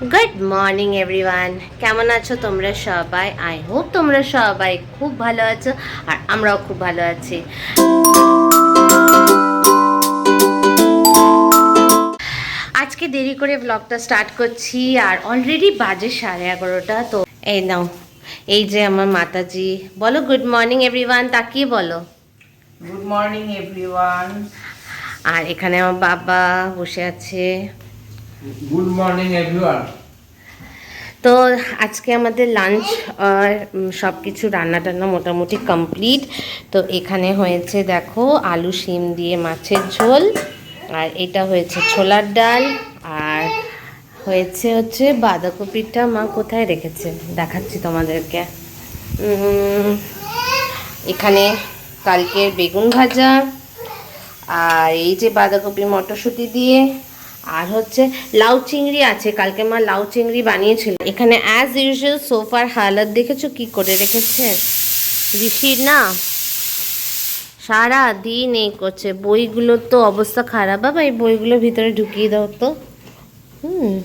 Good morning everyone কেমন আছো তোমরা সবাই? আই হোপ তোমরা সবাই খুব ভালো আছো আর আমরাও খুব ভালো আছি। আজকে দেরি করে ব্লগটা স্টার্ট করছি আর অলরেডি বাজে সাড়ে এগারোটা তো এই নাও এই যে আমার মাতাজি। বলো গুড মর্নিং এভরিওয়ান তাকিয়ে বলো? গুড মর্নিং এভরিওয়ান আর এখানে আমার বাবা বসে আছে। গুড মর্নিং এভরিওয়ান তো আজকে আমাদের লাঞ্চ আর সব কিছু রান্না টান্না মোটামুটি কমপ্লিট তো এখানে হয়েছে, দেখো, আলু শিম দিয়ে মাছের ঝোল, আর এটা হয়েছে ছোলার ডাল, আর হয়েছে হচ্ছে বাঁধাকপিটা মা কোথায় রেখেছে? দেখাচ্ছি তোমাদেরকে। এখানে কালকের বেগুন ভাজা, আর এই যে বাঁধাকপি মটরশুঁটি দিয়ে আর হচ্ছে লাউ চিংড়ি আছে, কালকে মা লাউ চিংড়ি বানিয়েছিল। এখানে অ্যাজ ইউজুয়াল সোফার হালত দেখেছ? কি করে রেখেছে? ঋষির না? সারা দিন এই করছে। বইগুলোর তো অবস্থা খারাপ। বাবা, এই বইগুলো ভিতরে ঢুকিয়ে দাও তো। হুম।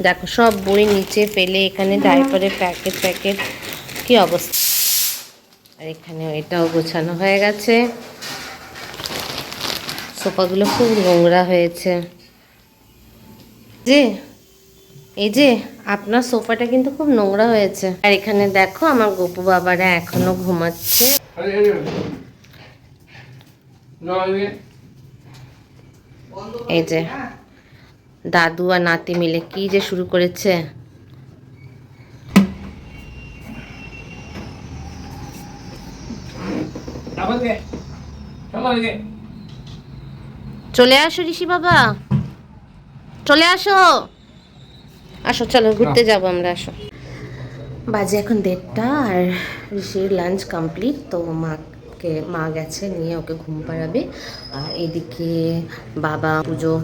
দেখো, সব বই নিচে ফেলে এখানে ডাইপারের প্যাকেট প্যাকেট কি অবস্থা? আর এখানে এটাও গোছানো হয়ে গেছে। সোফাগুলো খুব নোংরা হয়েছে। যে এই যে আপনার সোফাটা কিন্তু খুব নোংরা হয়েছে। আর এখানে দেখো আমার গপু বাবারা এখনও ঘুমাচ্ছে। এই যে দাদু আর নাতি মিলে কি যে শুরু করেছে। চলে আসো ঋষি বাবা। চলে আসো। আসো চলো ঘুরতে যাব আমরা আসো। বাজে এখন দেড়টা আর ঋষির লাঞ্চ কমপ্লিট তো মাকে মা গেছে নিয়ে ওকে ঘুম পাড়াবে। আর এদিকে বাবা পুজো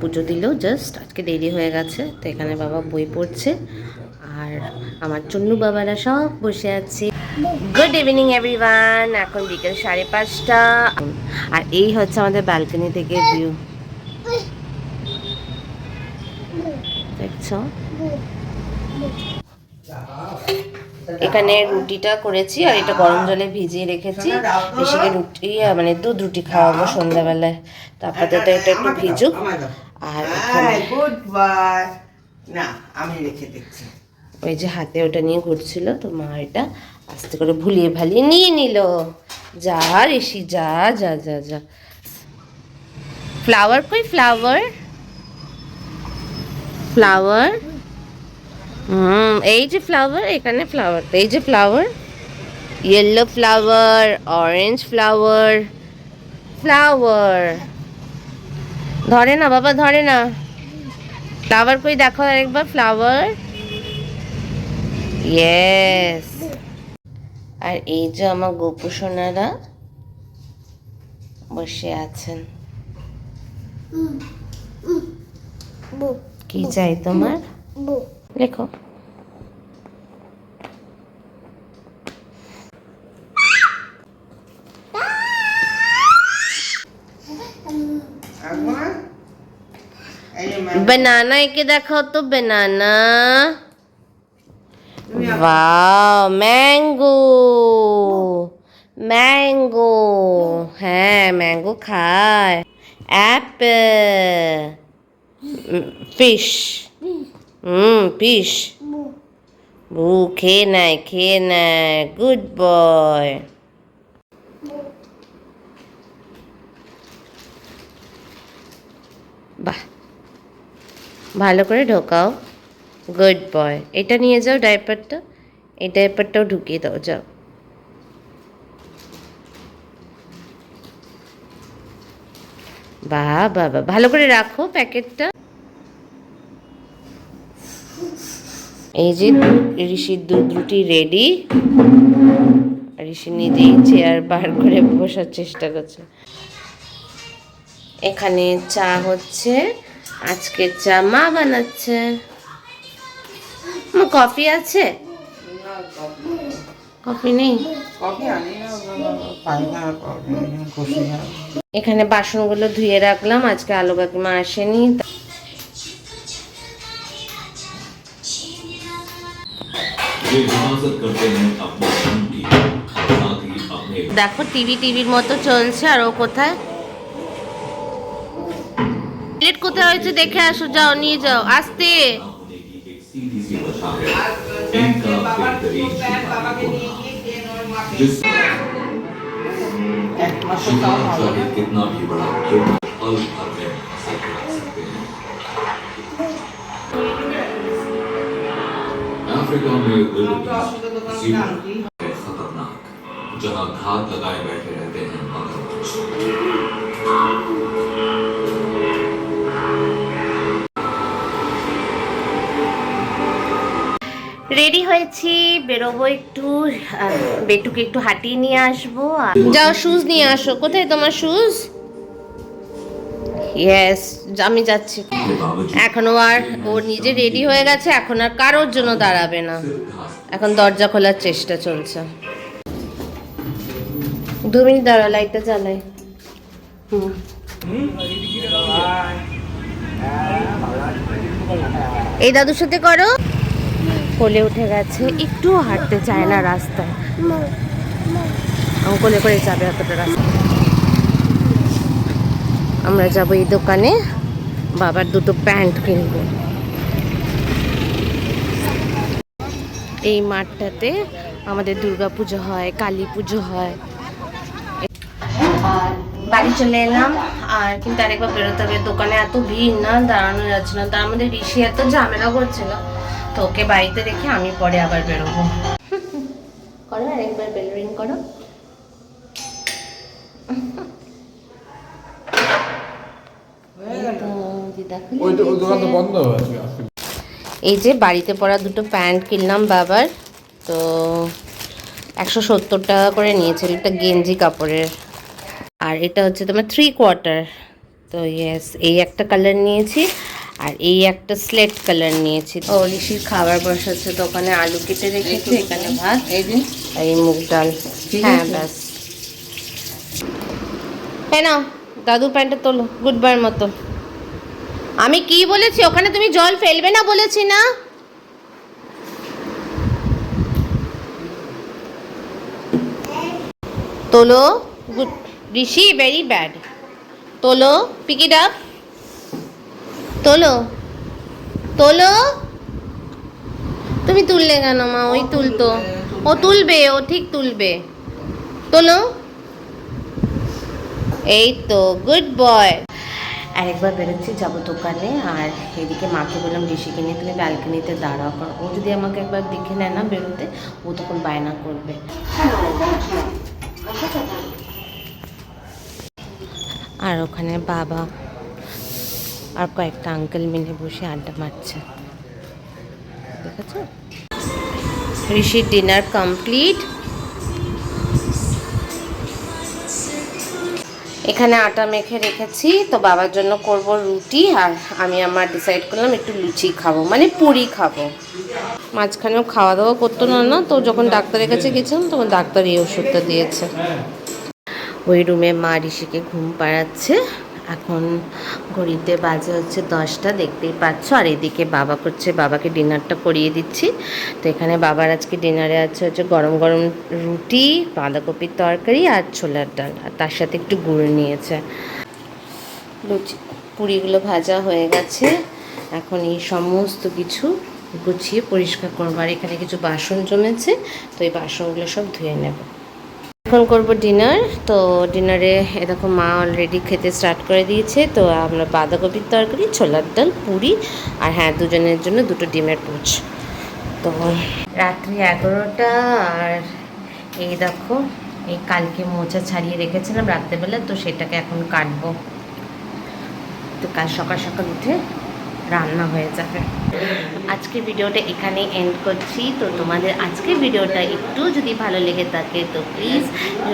পুজো দিল জাস্ট আজকে দেরি হয়ে গেছে তো এখানে বাবা বই পড়ছে। আর আমার জন্য বাবারা সব বসে আছে। গুড ইভিনিং এভরিওয়ান এখন বিকেল সাড়ে পাঁচটা। আর এই হচ্ছে আমাদের ব্যালকনি থেকে ভিউ দেখছ? এখানে রুটিটা করেছি আর এটা গরম জলে ভিজিয়ে রেখেছি। বেশিকে রুটি মানে দুধ রুটি খাওয়াবো সন্ধ্যাবেলায়। তারপরে তো এটা একটু ভিজুক। আর না আমি রেখে দেখছি ওই যে হাতে ওটা নিয়ে ঘুরছিল তো মা এটা আস্তে করে ভুলিয়ে ভালিয়ে নিয়ে নিল। যা ঋষি যা যা যা যা। ফ্লাওয়ার কই? ফ্লাওয়ার ফ্লাওয়ার হুম এই যে ফ্লাওয়ার এখানে ফ্লাওয়ার এই যে flower yellow flower orange flower flower ধরে না বাবা, ধরে না। ফ্লাওয়ার কই দেখো আরেকবার ফ্লাওয়ার ইয়েস আর এই যে আমার গোপু সোনারা বসে আছেন। কি চাই তোমার লেখো আমার এই যে ম্যাম बनाना একে দেখাও তো बनाना ওয়াও ম্যাঙ্গো ম্যাঙ্গো হ্যাঁ ম্যাঙ্গো খায় অ্যাপেল ফিশ হুম ফিশ বু খেয়ে নেয় খেয়ে নেয় গুড বয় বাহ। ভালো করে ঢোকাও। গুড বয় এটা নিয়ে যাও ডাইপারটা এই ডাইপারটাও ঢুকিয়ে দাও, যাও। বাহ বাবা ভালো করে রাখো প্যাকেটটা। এই যে ঋষির দুধ রেডি ঋষি নিজেই চেয়ার বার করে বসার চেষ্টা করছে। এখানে চা হচ্ছে, আজকে চা মা বানাচ্ছে। কফি আছে? কফি নেই? এখানে বাসনগুলো ধুয়ে রাখলাম, আজকে আলু কাকিমা আসেনি। দেখো টিভি টিভির মতো চলছে আর ও কোথায় প্লেট কোথায় হয়েছে দেখে আসো যাও নিয়ে যাও আসতে होने की एक अफ्रीका में विल्डबीस्ट जीवन है खतरनाक जहां घात लगाए बैठे रहते हैं मगरमच्छ রেডি হয়েছি বেরোবো একটু আহ, বেটুকে একটু হাঁটিয়ে নিয়ে আসবো আর- যাও শুজ নিয়ে আসো কোথায় তোমার শুজ ইয়েস আমি যাচ্ছি। এখন আর ও নিজে রেডি হয়ে গেছে এখন আর কারোর জন্য দাঁড়াবে না। এখন দরজা খোলার চেষ্টা চলছে। দু মিনিট দাঁড়া লাইটটা চালাই হুম। এই দাদুর সাথে করো। কোলে উঠে গেছে একটু হাঁটতে চায় না রাস্তায়। কোলে করে যাবে এতটা রাস্তা। আমরা যাব এই দোকানে। বাবার দুটো প্যান্ট কিনবো। এই মাঠটাতে আমাদের দুর্গা পুজো হয় কালী পুজো হয়। বাড়ি চলে এলাম, আর কিন্তু আরেকবার বেরোতে হবে। দোকানে এত ভিড় না, দাঁড়ানো যাচ্ছে না। তার মধ্যে ঋষি এত ঝামেলা করছিল, তো ওকে বাড়িতে রেখে আমি পরে আবার বেরোবো। করো আরেকবার বেল রিং করো এই তো দিদা খুলে ওই ওই দোকান তো বন্ধ আছে আজকে। এই যে বাড়িতে পরা দুটো প্যান্ট কিনলাম বাবার তো একশো সত্তর টাকা করে নিয়েছিল এটা গেঞ্জি কাপড়ের। আর এটা হচ্ছে তোমার থ্রি কোয়ার্টার তো ইয়েস এই একটা কালার নিয়েছি আর এই একটা স্লেট কালার নিয়েছি। ও ঋষির খাবার বসাচ্ছে তো ওখানে আলু কেটে রেখেছি এখানে ভাত এই যে। এই মুগ ডাল। হ্যাঁ ব্যাস। হ্যাঁ নাও দাদু প্যান্টটা তোলো গুড বয়ের মতো। আমি কি বলেছি? ওখানে তুমি জল ফেলবে না বলেছি না? তোলো গুড ঋষি ভেরি ব্যাড তোলো পিক ইট আপ তোলো তোলো। তুমি তুললে কেন মা? ওই তুলতো। ও তুলবে। ও ঠিক তুলবে। তোলো। এই তো গুড বয় আরেকবার বেরোচ্ছি, যাব দোকানে। আর এদিকে মাকে বললাম, ঋষিকে নিয়ে তুমি ব্যালকনিতে দাঁড়াও কারণ ও যদি আমাকে একবার দেখে নেয় না বেরোতে, ও তখন বায়না করবে। আর ওখানে বাবা আর কয়েকটা আঙ্কেল মিলে বসে আড্ডা মারছে। দেখেছ? ঋষির ডিনার কমপ্লিট এখানে আটা মেখে রেখেছি, তো বাবার জন্য করব রুটি আর আমি আমার ডিসাইড করলাম একটু লুচি খাব মানে পুরি খাব। মাঝখানেও খাওয়া দাওয়া করতো না না, তো যখন ডাক্তারের কাছে গেছিলাম তখন ডাক্তার এই ওষুধটা দিয়েছে। ওই রুমে মা ঋষিকে ঘুম পাড়াচ্ছে এখন ঘড়িতে বাজে হচ্ছে দশটা, দেখতেই পাচ্ছ। আর এদিকে বাবা করছে, বাবাকে ডিনারটা করিয়ে দিচ্ছি। তো এখানে বাবার আজকে ডিনারে আছে হচ্ছে গরম গরম রুটি, বাঁধাকপির তরকারি আর ছোলার ডাল। আর তার সাথে একটু গুড় নিয়েছে। লুচি, পুরিগুলো ভাজা হয়ে গেছে। এখন এই সমস্ত কিছু গুছিয়ে পরিষ্কার করব। আর এখানে কিছু বাসন জমেছে, তো এই বাসনগুলো সব ধুয়ে নেব। এখন করব ডিনার তো ডিনারে এরকম মা অলরেডি খেতে স্টার্ট করে দিয়েছে, তো আমরা বাঁধাকপির তরকারি, ছোলার ডাল, পুরি আর হ্যাঁ দুজনের জন্য দুটো ডিমের পোচ। তো রাত্রি এগারোটা আর এই দেখো, এই কালকে মোচা ছাড়িয়ে রেখেছিলাম রাত্রেবেলা, তো সেটাকে এখন কাটবো। তো কাল সকাল সকাল উঠে রান্না হয়ে যাবে। আজকের ভিডিওটা এখানে এন্ড করছি। তো তোমাদের আজকের ভিডিওটা একটু যদি ভালো লেগে থাকে, তো please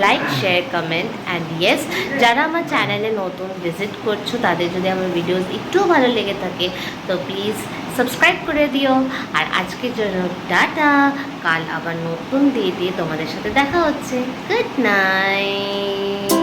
like share comment and yes যারা আমার চ্যানেলে নতুন ভিজিট করছ, তাদের যদি আমার ভিডিওস একটু ভালো লেগে থাকে, তো প্লিজ সাবস্ক্রাইব করে দিও। আর আজকের জন্য টাটা। কাল আবার নতুন দিয়ে দিয়ে তোমাদের সাথে দেখা হচ্ছে। Good night